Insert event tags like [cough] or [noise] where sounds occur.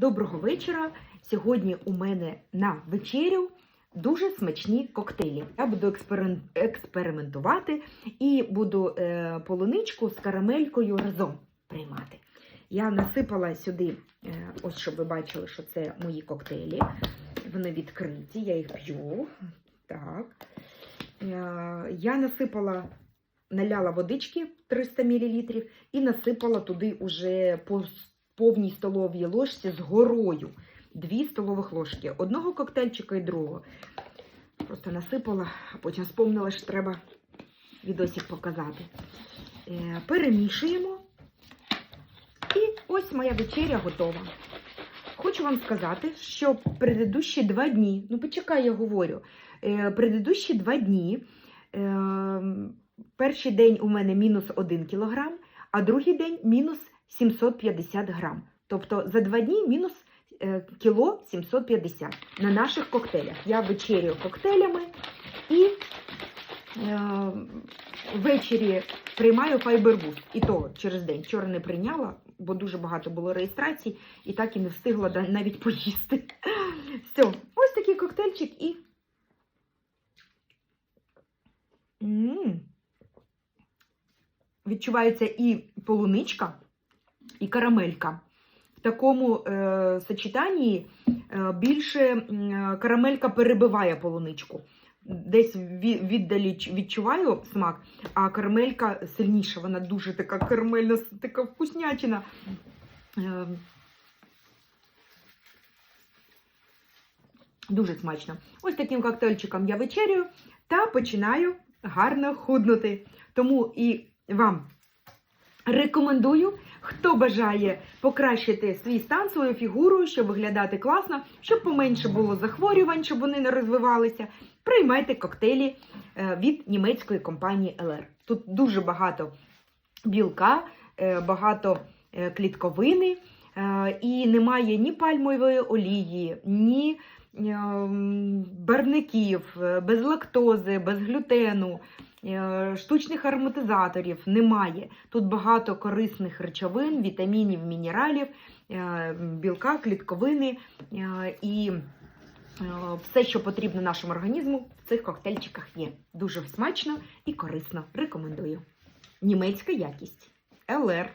Доброго вечора. Сьогодні у мене на вечерю дуже смачні коктейлі. Я буду експериментувати і буду е, полуничку з карамелькою разом приймати. Я насипала сюди, е, ось щоб ви бачили, що це мої коктейлі. Вони відкриті, я їх п'ю. Так. Е, я насипала, наляла водички 300 мл і насипала туди уже по повній столовій ложці з горою. Дві столових ложки. Одного коктейльчика і другого. Просто насипала, а потім спомнила, що треба відосик показати. Е, перемішуємо. І ось моя вечеря готова. Хочу вам сказати, що предыдущі два дні, ну почекай, я говорю, е, предыдущі два дні, е, перший день у мене мінус 1 кілограм, а другий день мінус 750 грам. Тобто за два дні мінус е, кіло 750 на наших коктейлях. Я вечерю коктейлями і е, ввечері приймаю файбербуст. І то через день. Вчора не прийняла, бо дуже багато було реєстрацій, і так і не встигла навіть поїсти. [laughs] Все, ось такий коктейльчик і. м Відчувається і полуничка, і карамелька. В такому е, сочетанні е, більше м, карамелька перебиває полуничку. Десь ві- віддалі відчуваю смак, а карамелька сильніша. Вона дуже така карамельна, така вкуснячина. Е, дуже смачно. Ось таким коктейльчиком я вечерюю та починаю гарно худнути. Тому і вам рекомендую, хто бажає покращити свій стан, свою фігуру, щоб виглядати класно, щоб поменше було захворювань, щоб вони не розвивалися. Приймайте коктейлі е, від німецької компанії LR. Тут дуже багато білка, е, багато е, клітковини, і немає ні пальмової олії, ні е, м, барвників, е, без лактози, без глютену, штучних ароматизаторів немає. Тут багато корисних речовин, вітамінів, мінералів, е, білка, клітковини е, і е, все, що потрібно нашому організму, в цих коктейльчиках є. Дуже смачно і корисно. Рекомендую. Німецька якість. ЛР.